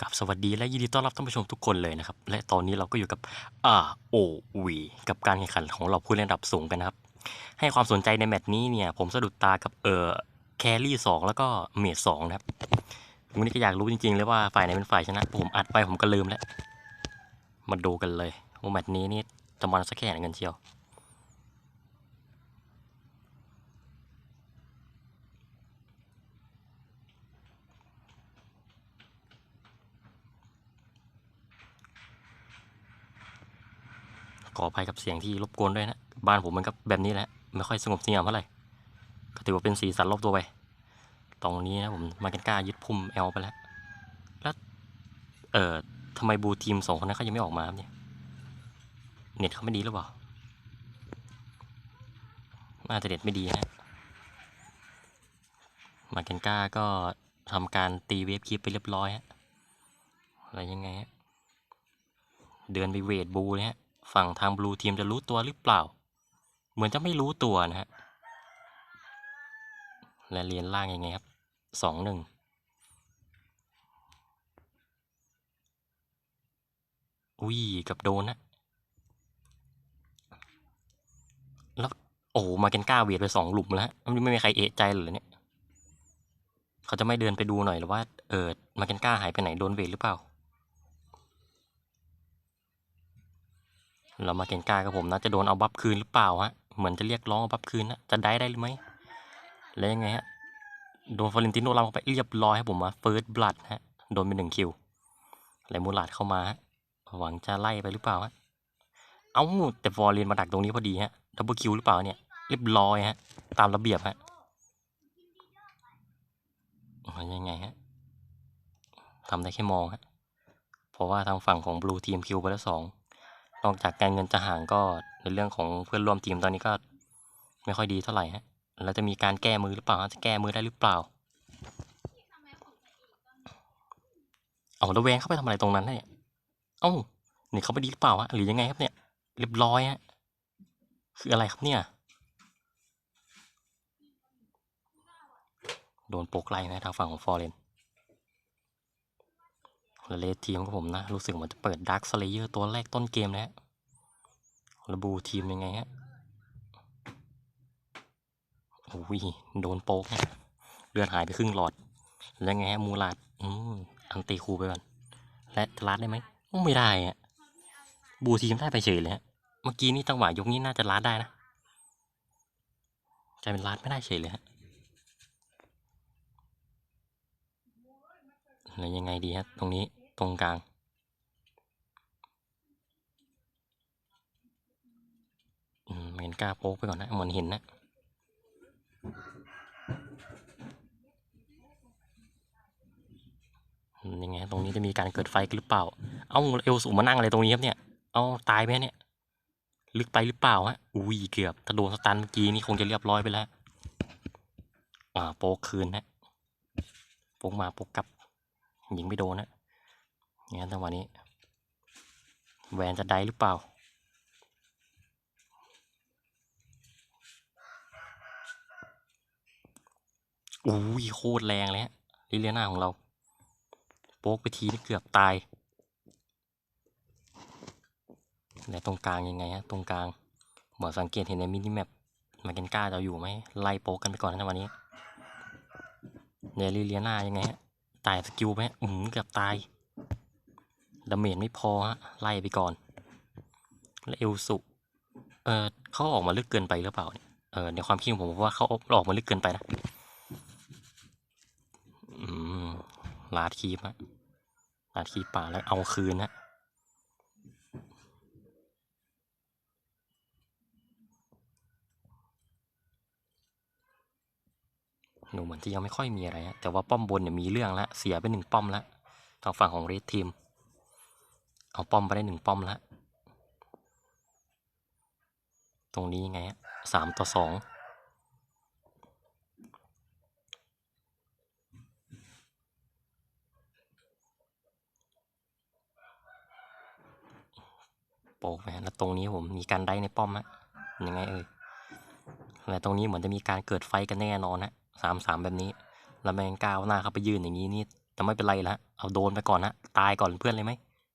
กับสวัสดีและยินดีต้อนรับท่านผู้ชมทุกคนเลยนะครับ และตอนนี้เราก็อยู่กับ ROV กับการแข่งขันของเราผู้เล่นระดับสูงกันนะครับ ให้ความสนใจในแมตช์นี้เนี่ย ผมสะดุดตากับเอ่อแครี่สองแล้วก็เมดสองนะครับวันนี้ก็อยากรู้จริงๆเลยว่าฝ่ายไหนเป็นฝ่ายชนะ ผมอัดไปผมก็ลืมแล้ว มาดูกันเลยว่าแมตช์นี้นี่จะมันสักแค่ไหนกันเชียว ขออภัยกับเสียงที่รบกวนด้วยนะ บ้านผมมันก็แบบนี้แหละ ไม่ค่อยสงบเสงี่ยมเท่าไหร่ ก็ถือว่าเป็นสีสันรอบตัวไป ตรงนี้นะผมมากันกล้ายึดพุ่มแอลไปแล้ว แล้ว เอ่อทำไมบูทีมสองคนนั้นเขายังไม่ออกมาเนี่ย เน็ตเขาไม่ดีหรือเปล่าน่าจะเน็ตไม่ดีนะมาเกนก้าก็ทำการตีเวฟคลิปไปเรียบร้อยฮะ อะไรยังไงฮะ เดินไปเวทบูนะฮะ ฝั่งทางบลูทีมจะรู้ตัวหรือเปล่า เหมือนจะไม่รู้ตัวนะฮะ และเรียนล่างยังไงครับสองหนึ่งอุ้ยกับโดนนะ แล้วโอ้โหมาเกนก้าเวทไปสองหลุมแล้วไม่มีใครเอะใจเลยเนี่ย เขาจะไม่เดินไปดูหน่อยหรือว่าเออมาเกนก้าหายไปไหนโดนเวทหรือเปล่า เรามาเกนก้ากับผมนะจะโดนเอาบัฟคืนหรือเปล่าฮะเหมือนจะเรียกร้องเอาบัฟคืนนะจะได้ได้หรือไม่แล้วยังไงฮะโดนฟลอเรนติโนเราไปเรียบร้อยให้ผมมาเฟิร์สบลัดฮะโดนไปหนึ่งคิวแล้วมูลาดเข้ามาฮะหวังจะไล่ไปหรือเปล่าฮะเอ้าแต่ฟอร์เรนมาดักตรงนี้พอดีฮะดับเบิลคิวหรือเปล่าเนี่ยเรียบร้อยฮะตามระเบียบฮะยังไงฮะทำได้แค่มองฮะเพราะว่าทางฝั่งของบลูทีมคิวไปแล้วสอง นอกจากการเงินจะห่างก็ในเรื่องของเพื่อนร่วมทีมตอนนี้ก็ไม่ค่อยดีเท่าไหร่ฮะ แล้วจะมีการแก้มือหรือเปล่า จะแก้มือได้หรือเปล่า เอาแล้วแวงเข้าไปทำอะไรตรงนั้นเนี่ย เอ้านี่เขาไม่ดีหรือเปล่าฮะหรือยังไงครับเนี่ยเรียบร้อยฮะ คืออะไรครับเนี่ย โดนโปกไล่นะทางฝั่งของฟอร์เรนและเลทีมของผมนะ รู้สึกเหมือนจะเปิดดาร์คสเลเยอร์ตัวแรกต้นเกมนะฮะ ระบูทีมยังไงฮะโอ้ยโดนโป๊กเลือดหายไปครึ่งหลอด แล้วไงฮะมูลาดอืมอันตีคูไปก่อนและจะลัดได้ไหมอ้ไม่ได้ฮะบูทีมได้ไปเฉยเลยฮะเมื่อกี้นี่จังหวะยกนี้น่าจะลัดได้นะกลายเป็นลัดไม่ได้เฉยเลยฮะแล้วยังไงดีฮะตรงนี้ตรงกลาง อืม เห็นกล้าโป๊กไปก่อนนะเหมือนเห็นนะยังไงตรงนี้จะมีการเกิดไฟกันหรือเปล่า เอ้าเอลสูมานั่งอะไรตรงนี้ครับเนี่ย เอาตายไหมเนี่ย ลึกไปหรือเปล่าฮะ อุ้ยเกือบ ถ้าโดนสตันเมื่อกี้นี่คงจะเรียบร้อยไปแล้ว อ่าโป๊กคืนนะโป๊กมาโป๊กกลับ ยิงไม่โดนนะงั้นจังหวะนี้ แวนจะได้หรือเปล่า อุ้ยโคตรแรงเลยฮะลิเลียนาของเรา โป๊กไปทีนี่เกือบตายแล้วตรงกลางยังไงฮะตรงกลางเหมือนสังเกตเห็นในมินิแมปมาเกนก้าจะอยู่ไหมไล่โป๊กกันไปก่อนนะวันนี้เนี่ยลิเลียนายังไงฮะตายสกิลไหมอืมเกือบตายดาเมจไม่พอฮะไล่ไปก่อนแล้วเอลสุเออเขาออกมาลึกเกินไปหรือเปล่าเนี่ยเออในความคิดของผมว่าเขาออกมาลึกเกินไปนะ อืม ลาดคีบฮะลาดคีบป่าแล้วเอาคืนฮะหนูเหมือนจะยังไม่ค่อยมีอะไรฮะแต่ว่าป้อมบนเนี่ยมีเรื่องแล้วเสียไปหนึ่งป้อมแล้วทางฝั่งของเรดทีม เอาป้อมไปได้หนึ่งป้อมแล้วตรงนี้ยังไงฮะสามต่อสอง โปกไปฮะแล้วตรงนี้ผมมีการได้ในป้อมฮะยังไงเอ่ยและตรงนี้เหมือนจะมีการเกิดไฟกันแน่นอนฮะสามสามแบบนี้ แล้วแมงก้าวหน้าเข้าไปยืนอย่างนี้นี่แต่ไม่เป็นไรละเอาโดนไปก่อนนะตายก่อนเพื่อนเลยไหม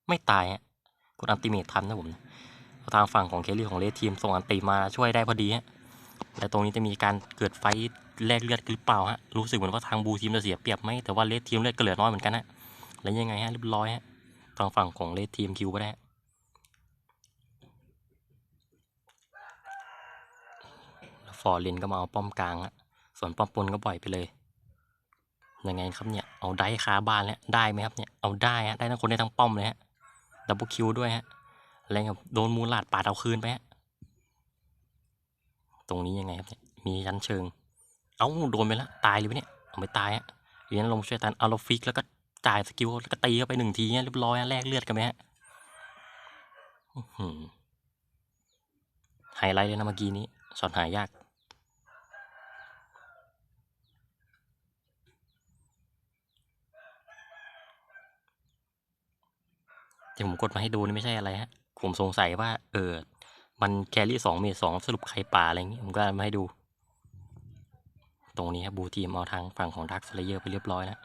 ไม่ตายฮะกดอันติเมททันนะผมทางฝั่งของเคลลี่ของเลสทีมส่งอันติมาช่วยได้พอดีฮะแต่ตรงนี้จะมีการเกิดไฟแลกเลือดหรือเปล่าฮะรู้สึกเหมือนว่าทางบูทีมจะเสียเปรียบไหมแต่ว่าเลสทีมเลือดก็เหลือน้อยเหมือนกันฮะแล้วยังไงฮะเรียบร้อยฮะทางฝั่งของเลสทีมคิวไปได้ฮะแล้ว ฟอร์เรนก็มาเอาป้อมกลางฮะส่วนป้อมบนก็ปล่อยไปเลยยังไงครับเนี่ยเอาได้คาบ้านแล้วได้ไหมครับเนี่ยเอาได้ฮะได้ทั้งคนได้ทั้งป้อมเลยฮะดับเบิลคิวด้วยฮะอะไรกับโดนมูลาดปาดเอาคืนไปฮะตรงนี้ยังไงครับเนี่ยมีชั้นเชิง เอ้าโดนไปแล้วตายเลยปะเนี่ยเอาไม่ตายฮะเรียนลงช่วยตันเอาเราฟิกแล้วก็จ่ายสกิลแล้วก็ตีเข้าไปหนึ่งทีเนี่ยเรียบร้อยแลกเลือดกันไหมฮะไฮไลท์เลยนะเมื่อกี้นี้ช็อตหายาก ที่ผมกดมาให้ดูนี่ไม่ใช่อะไรฮะผมสงสัยว่า เออ มันแครี่สองเมทสองสรุปใครป่าอะไรอย่างงี้ผมก็มาให้ดู ตรงนี้ครับบูทีมเอาทางฝั่งของดักสเลเยอร์ไปเรียบร้อยแล้ว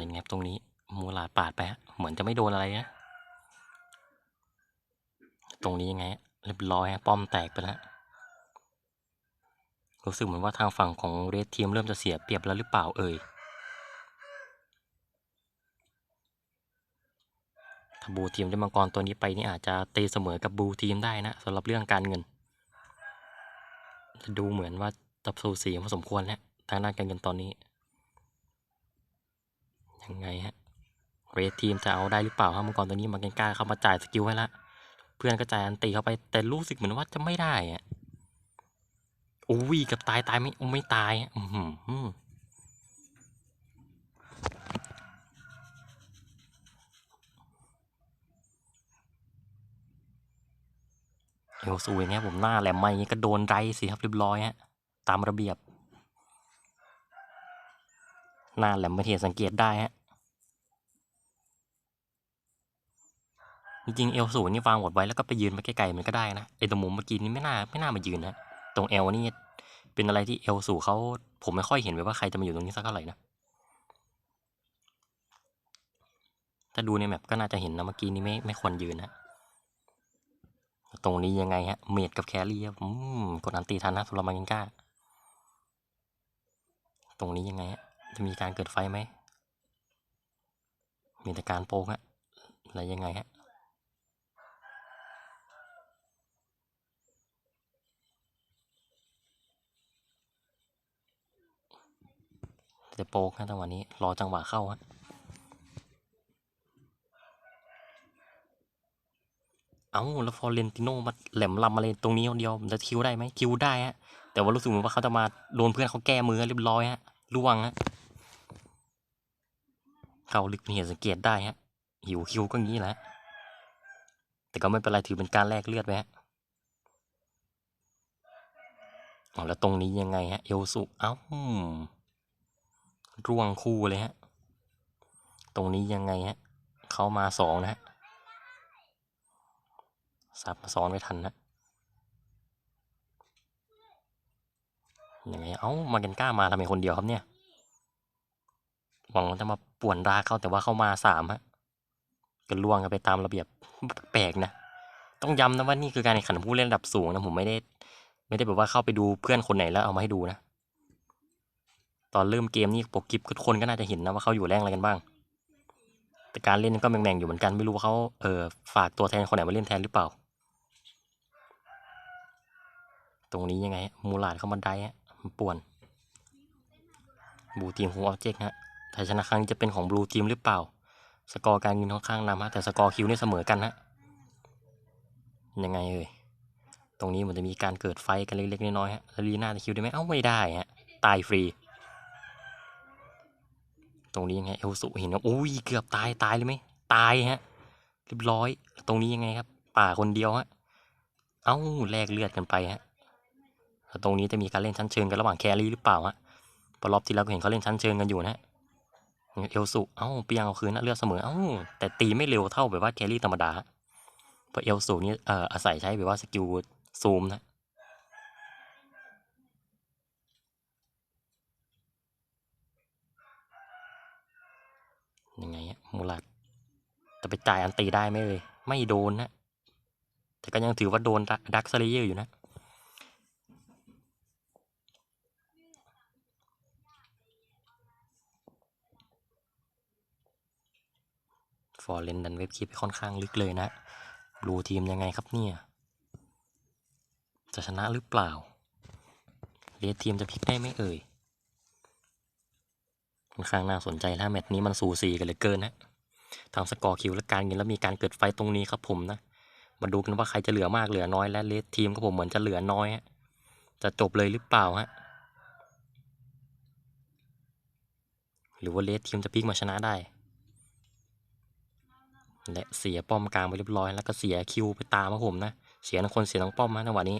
ยังไงครับตรงนี้มูลาดปาดไปฮะเหมือนจะไม่โดนอะไรนะ ตรงนี้ยังไงฮะเรียบร้อยฮะป้อมแตกไปแล้ว รู้สึกเหมือนว่าทางฝั่งของเรดทีมเริ่มจะเสียเปรียบแล้วหรือเปล่าเอ่ยถ้าบูทีมได้มังกรตัวนี้ไปนี่อาจจะตีเสมอกับบูทีมได้นะสำหรับเรื่องการเงิน ดูเหมือนว่าจะสูสีพอสมควรแล้วทางด้านการเงินตอนนี้ ยังไงฮะเรดทีมจะเอาได้หรือเปล่าครับมังกรตัวนี้มาเกนก้าเข้ามาจ่ายสกิลให้ละเพื่อนก็จ่ายอันตีเข้าไปแต่รู้สึกเหมือนว่าจะไม่ได้อะ โอ้ยกับตายตายไม่ไม่ตายอะอือหือเอลซูอย่างเงี้ยผมหน้าแหลมมาอย่างงี้ยก็โดนไรสิครับเรียบร้อยฮะตามระเบียบ หน้าแหลมไม่เห็นสังเกตได้ฮะจริงเอลสูนี่วางหมดไว้แล้วก็ไปยืนไปไกลๆมันก็ได้นะไอ้ตรงมุมเมื่อกี้นี่ไม่น่าไม่น่ามายืนนะ ตรงเอลนี่เป็นอะไรที่เอลสูเขาผมไม่ค่อยเห็นเลยว่าใครจะมาอยู่ตรงนี้สักเท่าไหร่นะ ถ้าดูในแมปก็น่าจะเห็นนะเมื่อกี้นี้ไม่ไม่ควรยืนนะ ตรงนี้ยังไงฮะ เมดกับแครี่ครับอืมกดอันตีทันนะสำหรับมาเกนก้า ตรงนี้ยังไงฮะ จะมีการเกิดไฟไหม มีแต่การโป้งฮะ อะไรยังไงฮะ จะโป๊กนะจังหวะนี้ รอจังหวะเข้าฮะเอาแล้วฟอร์เรนติโนมาแหลมลำมาเลยตรงนี้คนเดียวจะคิวได้ไหมคิวได้ฮะแต่ว่ารู้สึกเหมือนว่าเขาจะมาโดนเพื่อนเขาแก้มือเรียบร้อยฮะล่วงฮะเข้าลึกเป็นเหตุสังเกตได้ฮะหิวคิวก็งี้แหละแต่ก็ไม่เป็นไรถือเป็นการแลกเลือดไปฮะเอแล้วตรงนี้ยังไงฮะเอลสุเอ้า ร่วงคู่เลยฮะ ตรงนี้ยังไงฮะเขามาสองนะฮะสับมาซ้อนไม่ทันนะยังไง เอ้า มาเกนก้ามาทำไมคนเดียวครับเนี่ย หวังว่าจะมาป่วนราเขาแต่ว่าเข้ามาสามฮะก็ล่วงกันไปตามระเบียบแปลกนะ ต้องย้ำนะว่านี่คือการแข่งขันผู้เล่นระดับสูงนะ ผมไม่ได้ ไม่ได้แบบว่าเข้าไปดูเพื่อนคนไหนแล้วเอามาให้ดูนะ ตอนเริ่มเกมนี่ปกกิฟทุกคนก็น่าจะเห็นนะว่าเขาอยู่แรงอะไรกันบ้าง แต่การเล่นก็แม่งๆอยู่เหมือนกันไม่รู้ว่าเขาเออฝากตัวแทนคนไหนมาเล่นแทนหรือเปล่า ตรงนี้ยังไงมูลาดเข้ามาได้ฮะมันป่วนบูทีมของออบเจกต์ฮะแต่ชนะครั้งนี้จะเป็นของบลูทีมหรือเปล่า สกอร์การยิงค่อนข้างนำฮะแต่สกอร์คิวเนี่ยเสมอกันฮะยังไงเอ่ยตรงนี้มันจะมีการเกิดไฟกันเล็กๆน้อยๆฮะแล้วลีน่าจะคิวได้ไหมเอ้าไม่ได้ฮะตายฟรี ตรงนี้ยังไงเอลสุเห็นว่าอุ้ยเกือบตายตายเลยไหมตายฮะเรียบร้อย ตรงนี้ยังไงครับ ป่าคนเดียวฮะเอ้าแลกเลือดกันไปฮะแล้วตรงนี้จะมีการเล่นชั้นเชิงกันระหว่างแครี่หรือเปล่าฮะพอรอบที่แล้วก็เห็นเขาเล่นชั้นเชิงกันอยู่นะฮะเอลสุเอ้าเปียงเอาคืนนะเลือดเสมอเอ้าแต่ตีไม่เร็วเท่าแบบว่าแครี่ธรรมดาเพราะเอลสุนี่เอ่ออาศัยใช้แบบว่าสกิลซูมนะ มูลัดแต่ไปจ่ายอันตีได้ไหมเอ่ยไม่โดนนะ แต่ก็ยังถือว่าโดนดักสเลเยอร์อยู่นะ ฟอร์เรนดันเว็บคีไปค่อนข้างลึกเลยนะบลูทีมยังไงครับเนี่ย จะชนะหรือเปล่าเรดทีมจะพลิกได้ไหมเอ่ย ค่อนข้างน่าสนใจถ้าแมตช์นี้มันสูสีกันเหลือเกินนะทางสกอร์คิวและการเงินแล้วมีการเกิดไฟตรงนี้ครับผมนะ มาดูกันว่าใครจะเหลือมากเหลือน้อยและเลดทีมก็ผมเหมือนจะเหลือน้อยฮะจะจบเลยหรือเปล่าฮะหรือว่าเลดทีมจะพลิกมาชนะได้ และเสียป้อมกลางไปเรียบร้อย แล้วก็เสียคิวไปตามครับผมนะ เสียทั้งคนเสียทั้งป้อมนะในวันนี้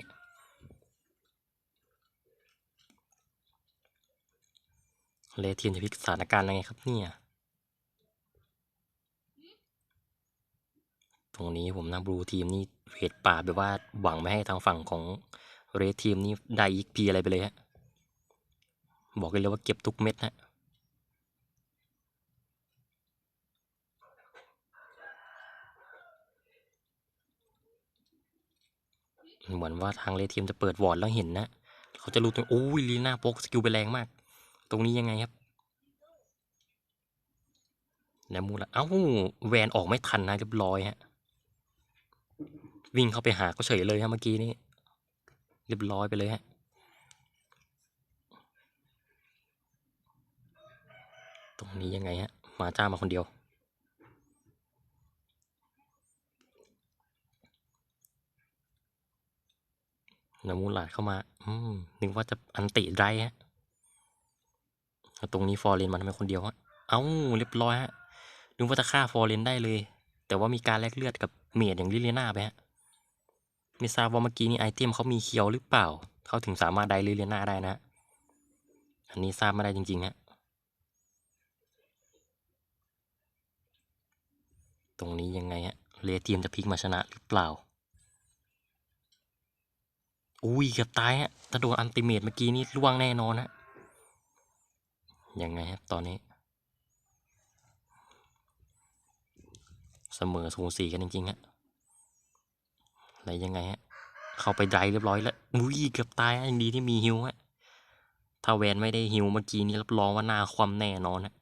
เลดทีมจะพลิกสถานการณ์ยังไงครับเนี่ย ตรงนี้ผมนะบลูทีมนี่เวทป่าแบบว่าหวังไม่ให้ทางฝั่งของเรทีมนี่ได้อีกพีอะไรไปเลยฮะ บอกเลยว่าเก็บทุกเม็ดฮะเหมือนว่าทางเลทีมจะเปิดวอร์ดแล้วเห็นนะ เขาจะรู้ตรงโอ้ยลีน่าโป๊กสกิลไปแรงมาก ตรงนี้ยังไงครับแล้วมูละเอ้าแวนออกไม่ทันนะเรียบร้อยฮะวิ่งเข้าไปหาก็เฉยเลยฮะเมื่อกี้นี้เรียบร้อยไปเลยฮะตรงนี้ยังไงฮะมาจ้ามาคนเดียว นามูลาดเข้ามา อืมนึกว่าจะอันติไรฮะ ตรงนี้ฟอร์เรนมาทำไมคนเดียวฮะเอ้าเรียบร้อยฮะนึกว่าจะฆ่าฟอร์เรนได้เลย แต่ว่ามีการแลกเลือดกับเมียดอย่างลิเลียนาไปฮะไม่ทราบว่าเมื่อกี้นี้ไอเทมเขามีเคียวหรือเปล่า เขาถึงสามารถได้ลิเลียนาได้นะ อันนี้ทราบไม่ได้จริงๆฮะตรงนี้ยังไงฮะเลทียมจะพลิกมาชนะหรือเปล่า อุ้ยกือบตายฮะถ้าโดนอันติเมตเมื่อกี้นี่ล่วงแน่นอนฮะ ยังไงครับตอนนี้ เสมอสูสีกันจริงๆฮะอะไรยังไงฮะเข้าไปไดเรียบร้อยแล้วอุ้ยเกือบตายยังดีที่มีฮิวฮะถ้าแวนไม่ได้ฮิวเมื่อกี้นี้รับรองว่าหน้าความแน่นอนฮะ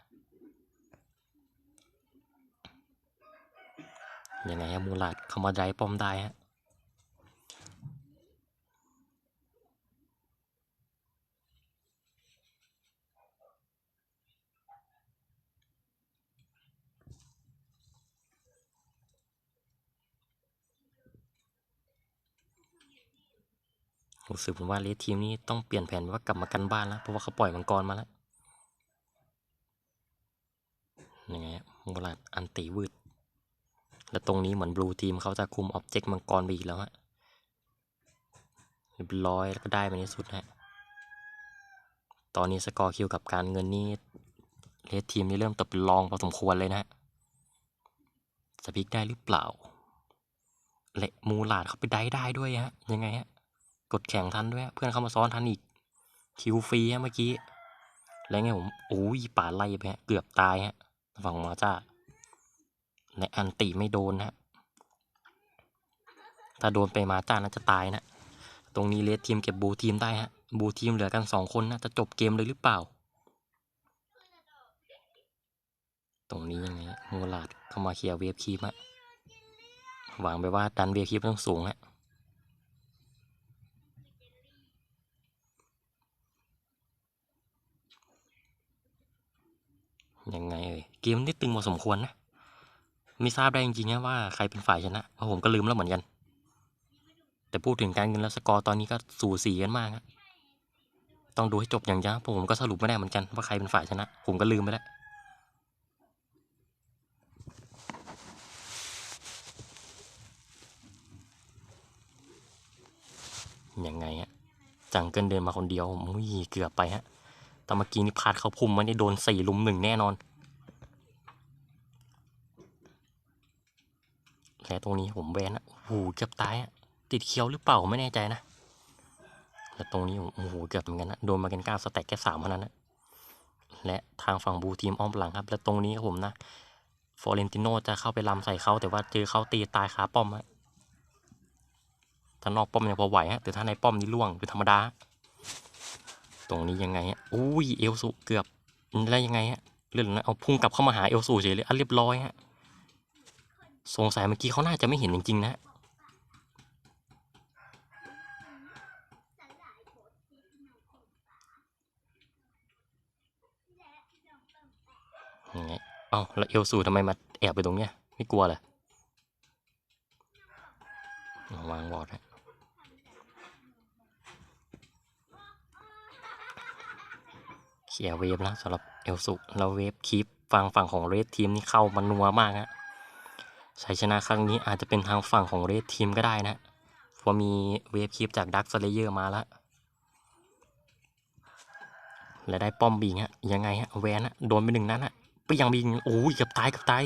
ยังไงฮะมูลาดเข้ามาไดป้อมได้ฮะ รู้สึกผมว่าเลสทีมนี้ต้องเปลี่ยนแผนว่ากลับมากันบ้านแล้ว เพราะว่าเขาปล่อยมังกรมาแล้วยังไงฮะมูลาดอันตีวืด แล้วตรงนี้เหมือนบลูทีมเขาจะคุมออบเจกต์มังกรไปอีกแล้วฮะเรียบร้อยแล้วก็ได้ไปในสุดฮะ ตอนนี้สกอร์คิวกับการเงินนี่เลสทีมนี่เริ่มตกเป็องพอสมควรเลยนะฮะจะพลิกได้หรือเปล่า เละมูลาดเขาไปได้ได้ด้วยฮะ ยังไงฮะ กดแข่งทันด้วย เพื่อนเข้ามาซ้อนทันอีก คิวฟรีฮะเมื่อกี้ แล้วไงผมโอ้ยป่าไล่ไปฮะเกือบตายฮะฝั่งมาจ้าและอันติไม่โดนฮะถ้าโดนไปมาจ้าน่าจะตายนะ ตรงนี้เลสทีมเก็บบูทีมได้ฮะ บูทีมเหลือกันสองคนนะจะจบเกมเลยหรือเปล่า ตรงนี้ยังไงมูลาดเข้ามาเคลียร์เวฟคีมฮะหวังไปว่าดันเวฟคีมต้องสูงฮะ ยังไงเอ่ยเกมนี่ตึงพอสมควรนะไม่ทราบได้จริงๆนะว่าใครเป็นฝ่ายชนะเพราะผมก็ลืมแล้วเหมือนกัน แต่พูดถึงการเงินแล้วสกอร์ตอนนี้ก็สูสีกันมากอะต้องดูให้จบอย่างยะผมก็สรุปไม่ได้เหมือนกันว่าใครเป็นฝ่ายชนะ ผมก็ลืมไปแล้วยังไงฮะจังเกิลเดินมาคนเดียวมุ้ยเกือบไปฮะ แต่เมื่อกี้นี่พลาดเขาพุ่มมันได้โดนสี่ลุมหนึ่งแน่นอนและตรงนี้ผมแวนอะโอ้โหเกือบตายอะติดเคี้ยวหรือเปล่าไม่แน่ใจนะและตรงนี้โอ้โหเกือบเหมือนกันนะโดนมากันก้าสแต็กแค่สามเท่านั้นนะและทางฝั่งบูทีมอ้อมหลังครับ และตรงนี้ครับผมนะฟอเรนติโนจะเข้าไปลำใส่เขาแต่ว่าเจอเขาตีตายคาป้อมฮะถ้านอกป้อมยังพอไหวฮะแต่ถ้าในป้อมนี่ล่วงคือธรรมดา ตรงนี้ยังไงฮะอุ้ยเอลสุเกือบแล้วยังไงฮะเรื่องนั้นเอาพุ่งกลับเข้ามาหาเอลสูเฉยเลยอะเรียบร้อยฮะสงสัยเมื่อกี้เขาน่าจะไม่เห็นจริงๆนะยังไงเอ้าแล้วเอลสูทำไมมาแอบไปตรงเนี้ยไม่กลัวเหรอวางวอดฮะ เคลียเวฟแล้วสำหรับเอลสูแล้วเวฟคีปฝั่งฝั่งของเรดทีมนี่เข้ามันนัวมากฮะชัยชนะครั้งนี้อาจจะเป็นทางฝั่งของเรดทีมก็ได้นะเพราะมีเวฟคีปจากดักสเลเยอร์มาแล้วและได้ป้อมบิงฮะยังไงฮะแวนฮะโดนไปหนึ่งนั้นฮะไปยังบิงโอ้ยเกือบตายเกือบตาย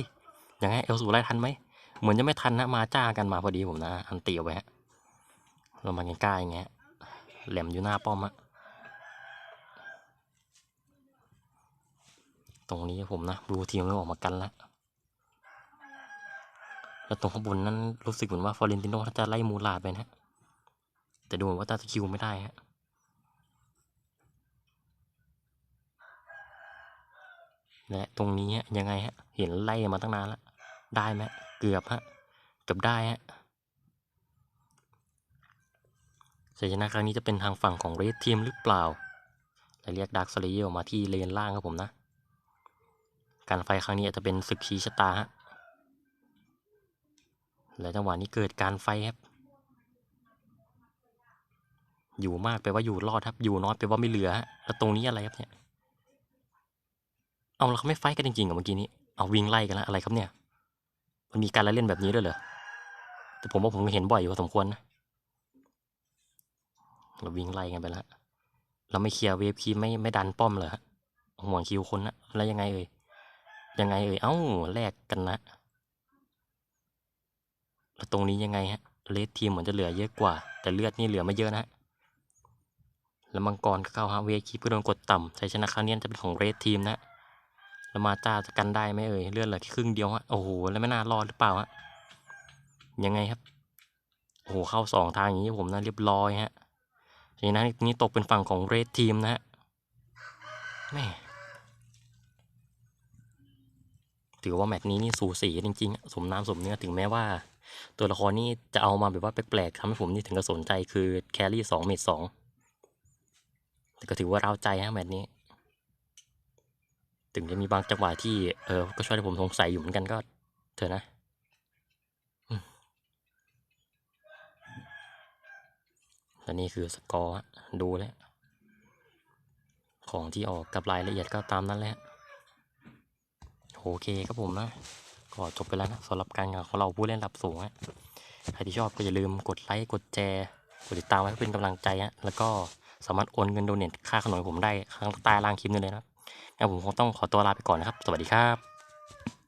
ยังไงเอลสูไล่ทันไหมเหมือนจะไม่ทันนะมาจ้ากันมาพอดีผมนะ อันเตีเอาไว้ฮะเรามากันกล้าอย่างเงี้ยแหลมอยู่หน้าป้อมฮะ ตรงนี้ผมนะดูทีมเริ่ออกมากันแล้วแล้วตรงข้างบนนั้นรู้สึกเหมือนว่าฟอเรนติโนเขาจะไล่มูลาดไปนะแต่ดูเหมือนว่าตาสกิลไม่ได้ฮะและตรงนี้ยังไงฮะ เห็นไล่มาตั้งนานแล้วได้ไหมเกือบฮะเกือบได้ฮะชัยชนะครั้งนี้จะเป็นทางฝั่งของเรดทีมหรือเปล่าและเรียกดักสเลเยอร์มาที่เลนล่างครับผมนะ การไฟครั้งนี้อาจจะเป็นศึกชี้ชะตาฮะและจังหวะนี้เกิดการไฟครับ อยู่มากแปลว่าอยู่รอดครับ อยู่น้อยแปลว่าไม่เหลือฮะแล้วตรงนี้อะไรครับเนี่ย เอาแล้วเขาไม่ไฟกันจริงๆเหรอเมื่อกี้นี้ เอาวิ่งไล่กันแล้วอะไรครับเนี่ย มันมีการละเล่นแบบนี้ด้วยเหรอ แต่ผมว่าผมเห็นบ่อยอยู่พอสมควรนะ เราวิ่งไล่กันไปแล้ว เราไม่เคลียร์เวฟคีไม่ไม่ดันป้อมเลยฮะห่วงคิวคนนะแล้วยังไงเอ่ย ยังไงเอ่ยเอ้าแลกกันนะแล้วตรงนี้ยังไงฮะเลสทีมเหมือนจะเหลือเยอะกว่า แต่เลือดนี่เหลือไม่เยอะนะฮะแล้วมังกรก็เข้าฮะเวคีย์ก็โดนกดต่ำชัยชนะครั้งนี้จะเป็นของเรดทีมนะแล้วมาจ้าจะกันได้ไหมเอ่ยเลือดเหลือแค่ครึ่งเดียวฮะโอ้โหแล้วไม่น่ารอดหรือเปล่าฮะยังไงครับโอ้โหเข้าสองทางอย่างนี้ผมนะเรียบร้อยฮะทีนั้นนี้ตกเป็นฝั่งของเรดทีมนะฮะแม่ ถือว่าแมตช์นี้นี่สูสีจริงๆ สมน้ำสมเนื้อถึงแม้ว่า ตัวละครนี่จะเอามาแบบว่าแปลกๆทำให้ผมนี่ถึงกับสนใจคือแครี่สองเมตรสองแต่ก็ถือว่าเร้าใจฮะแมตช์นี้ ถึงจะมีบางจังหวะที่เออก็ช่วยให้ผมสงสัยอยู่เหมือนกันก็เถอะนะและนี่คือสกอร์ดูแล้วของที่ออกกับรายละเอียดก็ตามนั้นแหละ โอเคครับผมนะก็จบไปแล้วนะสำหรับการงานของเราผู้เล่นระดับสูงฮะใครที่ชอบก็อย่าลืมกดไลค์กดแชร์กดติดตามไว้เพื่อเป็นกำลังใจฮะแล้วก็สามารถโอนเงินโดเนทค่าขนมผมได้ข้างใต้ล่างคลิปนี้เลยนะงั้นผมคงต้องขอตัวลาไปก่อนนะครับ สวัสดีครับ